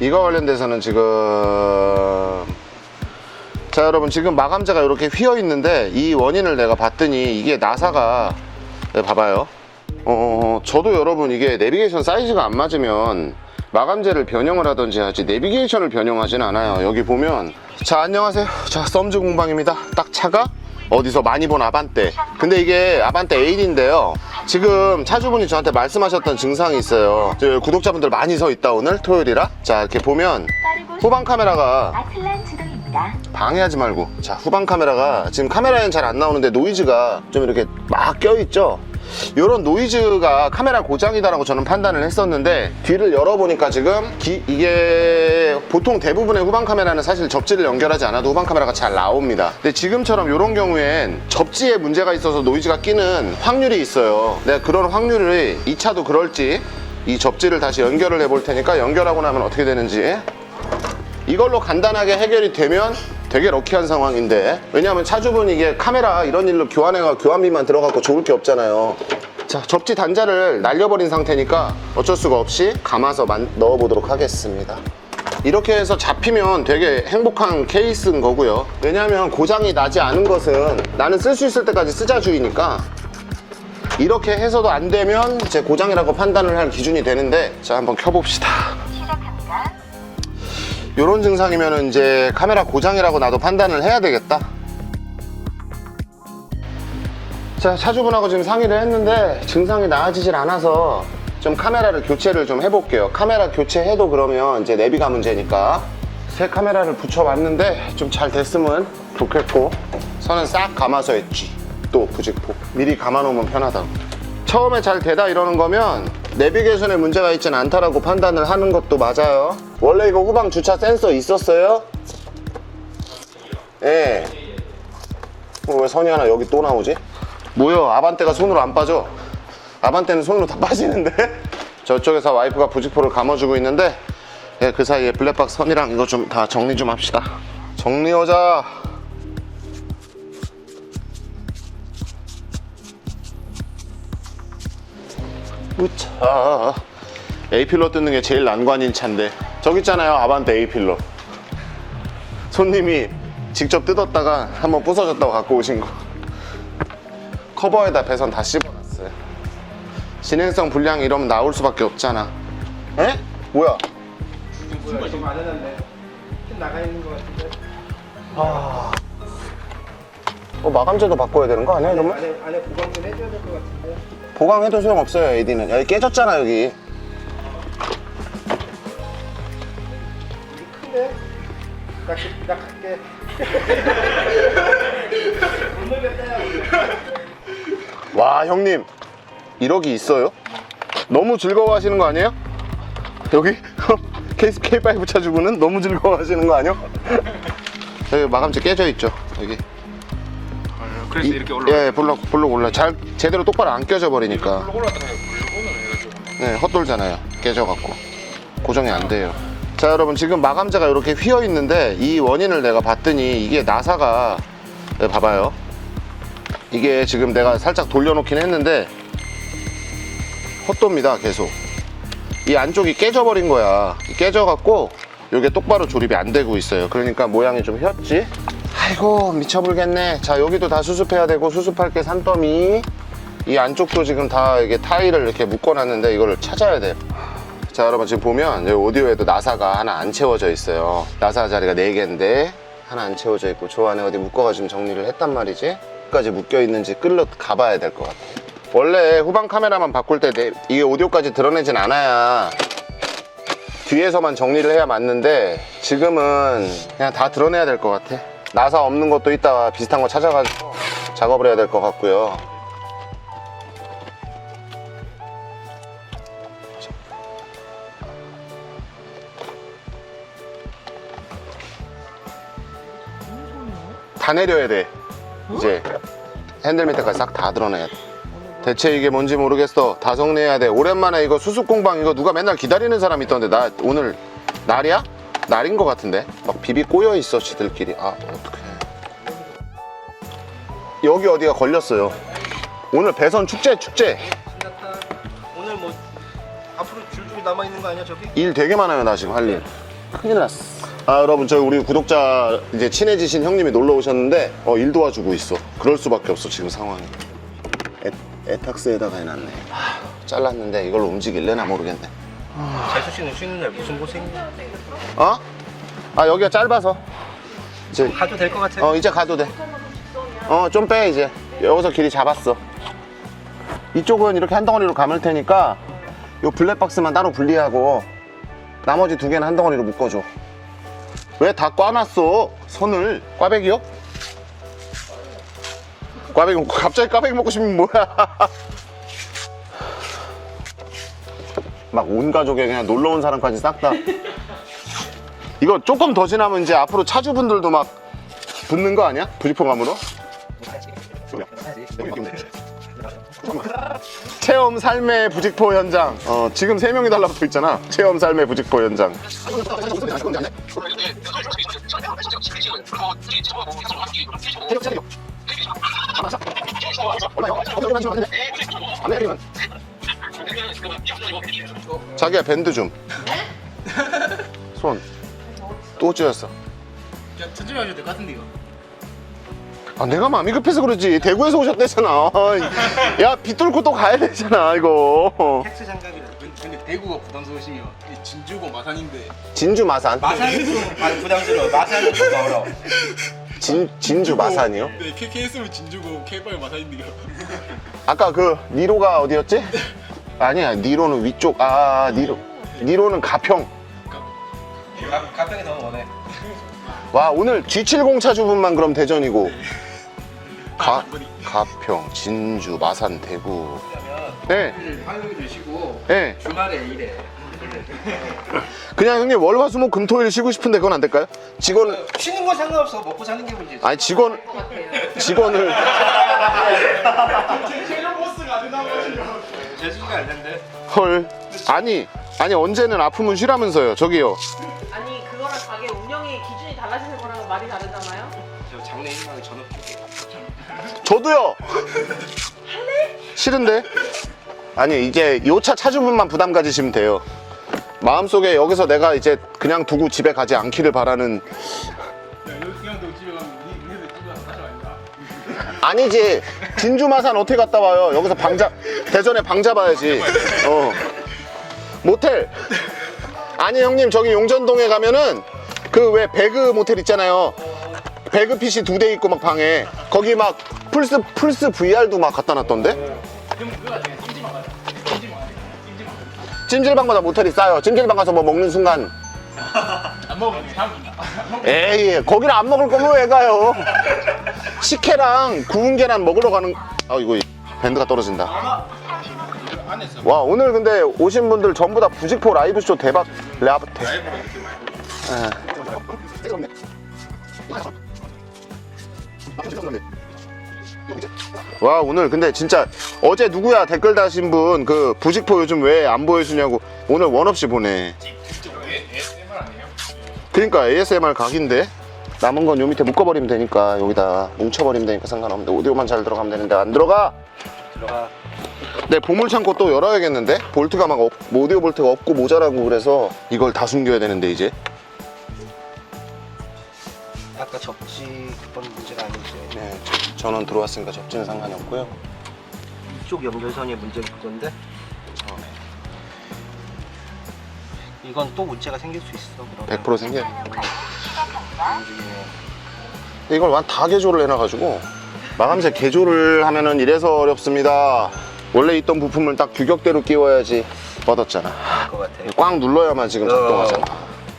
이거 관련돼서는 지금 자 여러분 지금 마감재가 이렇게 휘어 있는데 이 원인을 내가 봤더니 이게 나사가 네, 봐봐요. 어 저도 여러분 이게 내비게이션 사이즈가 안 맞으면 마감재를 변형을 하든지 하지 내비게이션을 변형하진 않아요. 여기 보면 자 안녕하세요. 자 썸즈 공방입니다. 딱 차가 어디서 많이 본 아반떼. 근데 이게 아반떼 8인데요. 지금 차주분이 저한테 말씀하셨던 증상이 있어요. 저 구독자분들 많이 서 있다 오늘? 토요일이라? 자 이렇게 보면 후방 카메라가. 방해하지 말고. 자 후방 카메라가 지금 카메라엔 잘 안 나오는데 노이즈가 좀 이렇게 막 껴있죠 이런 노이즈가 카메라 고장이다라고 저는 판단을 했었는데 뒤를 열어보니까 지금 기- 이게 보통 대부분의 후방 카메라는 사실 접지를 연결하지 않아도 후방 카메라가 잘 나옵니다. 근데 지금처럼 이런 경우엔 접지에 문제가 있어서 노이즈가 끼는 확률이 있어요. 내가 그런 확률을 이 차도 그럴지 이 접지를 다시 연결을 해볼 테니까 연결하고 나면 어떻게 되는지 이걸로 간단하게 해결이 되면 되게 럭키한 상황인데. 왜냐하면 차주분 이게 카메라 이런 일로 교환해가 교환비만 들어가고 좋을 게 없잖아요. 자 접지 단자를 날려버린 상태니까 어쩔 수가 없이 감아서 만- 넣어보도록 하겠습니다. 이렇게 해서 잡히면 되게 행복한 케이스인 거고요. 왜냐하면 고장이 나지 않은 것은 나는 쓸 수 있을 때까지 쓰자 주의니까 이렇게 해서도 안 되면 제 고장이라고 판단을 할 기준이 되는데 자 한번 켜봅시다. 이런 증상이면 이제 카메라 고장이라고 나도 판단을 해야 되겠다. 자, 차주분하고 지금 상의를 했는데 증상이 나아지질 않아서 좀 카메라를 교체를 좀 해볼게요. 카메라 교체해도 그러면 이제 내비가 문제니까 새 카메라를 붙여봤는데 좀 잘 됐으면 좋겠고 선은 싹 감아서 했지. 또 부직포. 미리 감아놓으면 편하다고. 처음에 잘 되다 이러는 거면 내비게이션에 문제가 있진 않다라고 판단을 하는 것도 맞아요. 원래 이거 후방 주차 센서 있었어요? 예. 어, 왜 선이 하나 여기 또 나오지? 뭐야, 아반떼가 손으로 안 빠져. 아반떼는 손으로 다 빠지는데? 저쪽에서 와이프가 부직포를 감아주고 있는데, 예, 그 사이에 블랙박스 선이랑 이거 좀 다 정리 좀 합시다. 정리하자. 우차. A필로 뜯는 게 제일 난관인 차인데. 저기 있잖아요, 아반떼 A필로. 손님이 직접 뜯었다가 한번 부서졌다고 갖고 오신 거. 커버에다 배선 다 씹어놨어요. 진행성 불량 이러면 나올 수밖에 없잖아. 에? 뭐야? 뭐야 해놨네 핀 나가 있는 것 같은데 어, 마감재도 바꿔야 되는 거 아니야, 이러면? 안에 안에 보강 좀 해줘야 될 것 같은데 보강해도 소용없어요, AD는. 여기 깨졌잖아, 여기. 큰데 나, 그- 나 갈게 와, 형님. 1억이 있어요? 너무 즐거워하시는 거 아니에요? 여기 케이스 K5 차주분은 너무 즐거워하시는 거 아니에요? 여기 마감재 깨져 있죠, 여기. 그래서 이- 이렇게 올라. 예, 블록 블록 올라. 잘 제대로 똑바로 안 껴져 버리니까. 네, 헛돌잖아요. 깨져갖고 고정이 안 돼요. 자, 여러분 지금 마감재가 이렇게 휘어 있는데 이 원인을 내가 봤더니 이게 나사가 네, 봐봐요. 이게 지금 내가 살짝 돌려놓긴 했는데 헛도입니다, 계속. 이 안쪽이 깨져버린 거야. 깨져갖고 이게 똑바로 조립이 안 되고 있어요. 그러니까 모양이 좀 휘었지? 아이고 미쳐불겠네. 자 여기도 다 수습해야 되고 수습할 게 산더미. 이 안쪽도 지금 다 이게 타일을 이렇게 묶어놨는데 이거를 찾아야 돼요. 자 여러분 지금 보면 여기 오디오에도 나사가 하나 안 채워져 있어요. 나사 자리가 4개인데 하나 안 채워져 있고 저 안에 어디 묶어가지고 정리를 했단 말이지. 까지 묶여 있는지 끌러 가봐야 될 것 같아. 원래 후방 카메라만 바꿀 때 내- 이게 오디오까지 드러내진 않아야 뒤에서만 정리를 해야 맞는데 지금은 그냥 다 드러내야 될 것 같아. 나사 없는 것도 이따 비슷한 거 찾아가지고 작업을 해야 될 것 같고요. 다 내려야 돼. 이제 핸들 밑에까지 싹 다 드러내야 돼. 대체 이게 뭔지 모르겠어. 다 정리해야 돼. 오랜만에 이거 수습 공방 이거 누가 맨날 기다리는 사람 있던데 나 오늘 날이야? 날인 것 같은데 막 비비 꼬여 있어 지들끼리. 아 어떡해. 여기 어디가 걸렸어요. 오늘 배선 축제 축제. 신났다 오늘 뭐 앞으로 줄줄이 남아 있는 거 아니야 저기? 일 되게 많아요 나 지금 할 일. 큰일 났어. 아 여러분 저 우리 구독자 이제 친해지신 형님이 놀러 오셨는데 어, 일 도와주고 있어. 그럴 수밖에 없어 지금 상황이. 애, 애탁스에다가 해놨네. 하, 잘랐는데 이걸로 움직일래나 모르겠네. 재수 씨는 쉬는 날 무슨 고생이야? 어? 아 여기가 짧아서. 이제 가도 될 것 같아. 어 이제 가도 돼. 어 좀 빼 이제. 여기서 길이 잡았어. 이쪽은 이렇게 한 덩어리로 감을 테니까 요 블랙박스만 따로 분리하고 나머지 두 개는 한 덩어리로 묶어줘. 왜 다 꽈놨어? 선을 꽈배기요? 꽈배기 먹고 갑자기 꽈배기 먹고 싶으면 뭐야? 막 온 가족에 그냥 놀러 온 사람까지 싹 다. 이거 조금 더 지나면 이제 앞으로 차주분들도 막 붙는 거 아니야? 부직포감으로? 체험 삶의 부직포 현장. 어, 지금 세 명이 달라붙어 있잖아. 체험 삶의 부직포 현장. 자기야 밴드 좀. 손. 또 찢었어. 야, 찾지 마셔도 될것 같은데요. 아, 내가 마음이 급해서 그러지. 대구에서 오셨대잖아. 야, 빗뚫고 또 가야 되잖아, 이거. 텍스 장갑이라. 근데 대구가 부담스러우시면 이 진주고 마산인데 진주 마산. 마산은 좀 아, 부담스러워. 마산은 좀 멀어. 진, 진주 마산이요? 네 KKS는 진주고 K5는 마산인데요 아까 그 니로가 어디였지? 아니야, 니로는 위쪽. 아, 니로. 니로는 가평. 가, 가평이 너무 멀네. 와, 오늘 G70 차주분만 그럼 대전이고. 가, 가평, 진주, 마산, 대구. 그러면 네, 화요일 드시고 네. 주말에 일해. 그냥 형님 월, 화, 수, 목, 금, 토일 쉬고 싶은데 그건 안 될까요? 직원, 쉬는 건 상관없어. 먹고 사는 게 문제지. 아니, 직원, 직원을. 재수 씨가 안 된대. 헐. 아니, 아니, 언제는 아프면 쉬라면서요. 저기요. 아니 그거랑 가게 운영의 기준이 달라지는 거랑 말이 다르잖아요. 저 장래 희망을 전업 줄게. 저도요. 싫은데? 아니 이제 요 차 차주분만 부담 가지시면 돼요. 마음속에 여기서 내가 이제 그냥 두고 집에 가지 않기를 바라는 야 여기 그냥 너 집에 가면 니 니네들 집에 가서 가져 아닌가? 아니지 진주 마산 어떻게 갔다 와요? 여기서 방자 대전에 방 잡아야지. 어 모텔 아니 형님 저기 용전동에 가면은 그 왜 배그 모텔 있잖아요. 배그 PC 두 대 있고 막 방에 거기 막 플스 플스 VR도 막 갖다 놨던데? 찜질방 찜질방보다 모텔이 싸요. 찜질방 가서 뭐 먹는 순간 안 먹으면 에이 거기를 안 먹을 거면 왜 가요? 식혜랑 구운 계란 먹으러 가는 아 이거 밴드가 떨어진다. 와 오늘 근데 오신 분들 전부 다 부직포 라이브 쇼 대박 라브 대. 와 오늘 근데 진짜 어제 누구야 댓글 다신 분 그 부직포 요즘 왜 안 보여주냐고 오늘 원 없이 보내. 그러니까 ASMR 각인데 남은 건 요 밑에 묶어버리면 되니까 여기다 뭉쳐버리면 되니까 상관없는데 오디오만 잘 들어가면 되는데 안 들어가 들어가. 내 보물 창고 또 열어야겠는데 볼트가 막 없, 뭐 오디오 볼트가 없고 모자라고 그래서 이걸 다 숨겨야 되는데 이제 아까 접지 그건 문제가 아니지. 네, 저- 전원 들어왔으니까 접지는 상관이 없고요 이쪽 연결선이 문제일 그건데. 이건 또 문제가 생길 수 있어. 그러면. 100% 생겨요 움직이네. 근데 이걸 완 다 개조를 해놔가지고 마감재 개조를 하면은 이래서 어렵습니다 원래 있던 부품을 딱 규격대로 끼워야지 뻗었잖아 것 같아. 꽉 눌러야만 지금 작동하잖아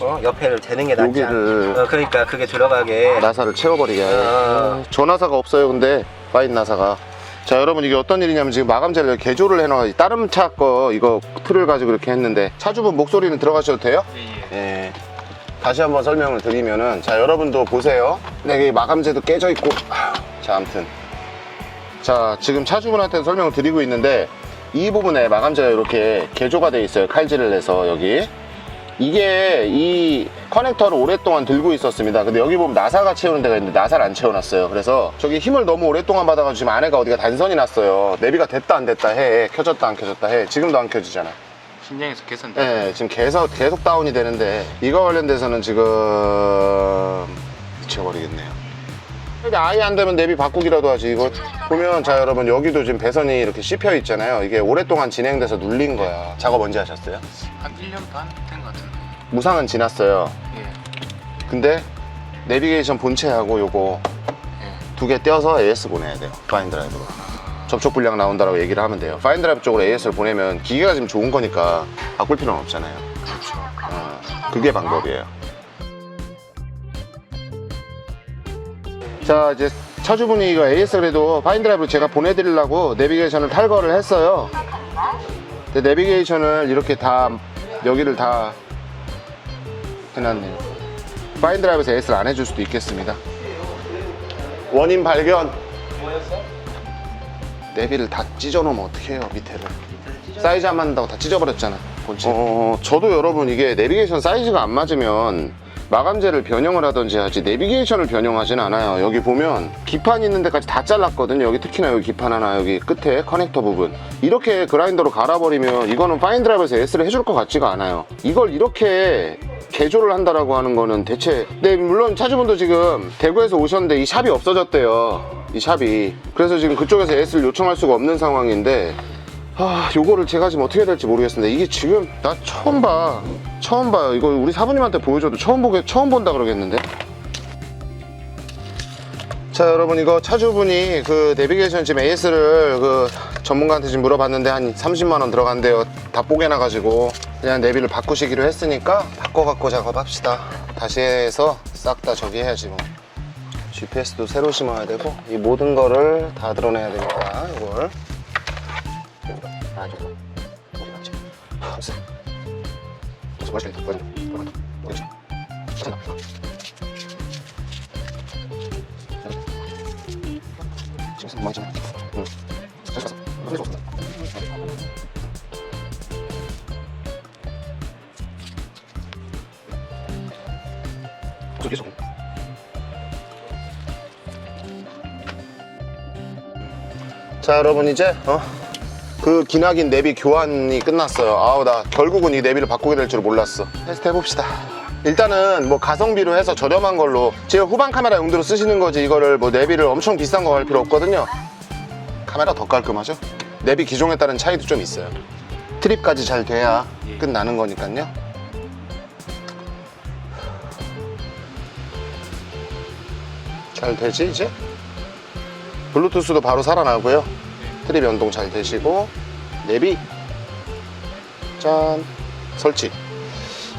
어, 옆에를 대는 게 낫지. 않- 여기를- 어, 그러니까 그게 들어가게. 나사를 채워버리게 아. 저 나사가 없어요 근데 파인 나사가 자 여러분 이게 어떤 일이냐면 지금 마감재를 개조를 해놔가지고 다른 차 거 이거 틀을 가지고 이렇게 했는데 차주분 목소리는 들어가셔도 돼요? 예. 다시 한번 설명을 드리면은 자 여러분도 보세요. 네, 이 마감재도 깨져 있고. 자 아무튼. 자 지금 차주분한테 설명을 드리고 있는데 이 부분에 마감재가 이렇게 개조가 돼 있어요. 칼질을 해서 여기 이게 이 커넥터를 오랫동안 들고 있었습니다. 근데 여기 보면 나사가 채우는 데가 있는데 나사를 안 채워놨어요. 그래서 저기 힘을 너무 오랫동안 받아가지고 지금 안에가 어디가 단선이 났어요. 내비가 됐다 안 됐다 해. 켜졌다 안 켜졌다 해. 지금도 안 켜지잖아. 신장에서 개선. 네, 지금 계속 계속 다운이 되는데 이거 관련돼서는 지금 미쳐버리겠네요. 근데 아예 안 되면 내비 바꾸기라도 하지. 이거 보면 자 여러분 여기도 지금 배선이 이렇게 씹혀 있잖아요. 이게 오랫동안 진행돼서 눌린 거야. 작업 언제 하셨어요? 한 1년 반. 무상은 지났어요. 예. 근데 내비게이션 본체하고 요거 예. 두 개 떼어서 AS 보내야 돼요. 파인드라이브로. 접촉 불량 나온다라고 얘기를 하면 돼요. 파인드라이브 쪽으로 AS를 보내면 기계가 지금 좋은 거니까 바꿀 필요는 없잖아요. 그렇죠. 어, 그게 방법이에요. 자 이제 차주분이 이거 AS 그래도 파인드라이브 제가 보내드리려고 내비게이션을 탈거를 했어요. 근데 내비게이션을 이렇게 다 여기를 다 해놨네요. 파인드라이브에서 AS를 안 해줄 수도 있겠습니다. 원인 발견. 내비를 다 찢어놓으면 어떡해요 밑에를. 사이즈 안 맞는다고 다 찢어버렸잖아 본체 어, 저도 여러분 이게 내비게이션 사이즈가 안 맞으면 마감재를 변형을 하든지 하지 내비게이션을 변형하진 않아요. 여기 보면 기판 있는 데까지 다 잘랐거든요. 여기 특히나 여기 기판 하나 여기 끝에 커넥터 부분. 이렇게 그라인더로 갈아버리면 이거는 파인드라이브에서 S를 해줄 것 같지가 않아요. 이걸 이렇게 개조를 한다라고 하는 거는 대체 네 물론 차주분도 지금 대구에서 오셨는데 이 샵이 없어졌대요. 이 샵이. 그래서 지금 그쪽에서 S를 요청할 수가 없는 상황인데 아, 요거를 제가 지금 어떻게 해야 될지 모르겠습니다. 이게 지금 나 처음 봐. 처음 봐요. 이거 우리 사부님한테 보여줘도 처음 보게 처음 본다 그러겠는데. 자, 여러분 이거 차주분이 그 내비게이션 지금 AS를 그 전문가한테 지금 물어봤는데 한 30만 원 들어간대요. 다 뽀개나 가지고 그냥 내비를 바꾸시기로 했으니까 바꿔 갖고 작업합시다. 다시 해서 싹 다 저기 해야지 뭐. GPS도 새로 심어야 되고 이 모든 거를 다 드러내야 되니까 이걸. 아주 어디 갔지? 없어. 무슨 맛이 있다. 어디? 어디? 어디? 찾아. 지금 많이 좀. 응. 다시 가서. 자 여러분 이제 어? 그 기나긴 내비 교환이 끝났어요. 아우 나 결국은 이 내비를 바꾸게 될 줄 몰랐어. 테스트 해봅시다. 일단은 뭐 가성비로 해서 저렴한 걸로 제가 후방 카메라 용도로 쓰시는 거지 이거를 뭐 내비를 엄청 비싼 거 할 필요 없거든요. 카메라 더 깔끔하죠? 내비 기종에 따른 차이도 좀 있어요. 트립까지 잘 돼야 끝나는 거니까요. 잘 되지 이제? 블루투스도 바로 살아나고요. 트립 연동 잘 되시고 내비 짠 설치.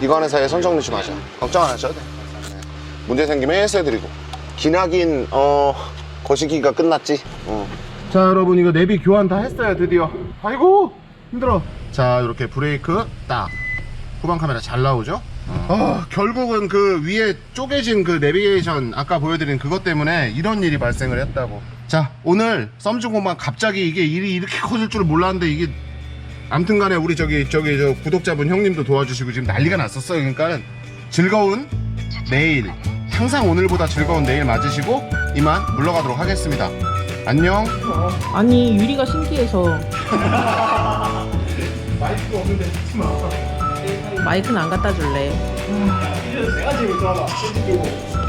이거 하는 사이에 선정리 좀 하죠 걱정 안 하셔도 돼. 네. 문제 생기면 해소해드리고. 기나긴 어 거시기가 끝났지? 어. 자 여러분 이거 내비 교환 다 했어요 드디어. 아이고 힘들어. 자 이렇게 브레이크 딱. 후방 카메라 잘 나오죠? 어, 결국은 그 위에 쪼개진 그 내비게이션 아까 보여드린 그것 때문에 이런 일이 발생을 했다고 자 오늘 썸중고만 갑자기 이게 일이 이렇게 커질 줄은 몰랐는데 이게 암튼 간에 우리 저기 저기 저 구독자분 형님도 도와주시고 지금 난리가 났었어요. 그러니까 즐거운 내일. 항상 오늘보다 즐거운 내일 맞으시고 이만 물러가도록 하겠습니다. 안녕. 아니 유리가 신기해서. 마이크가 없는데 듣지 마. 마이크는 안 갖다 줄래? 내가 제일 좋아하.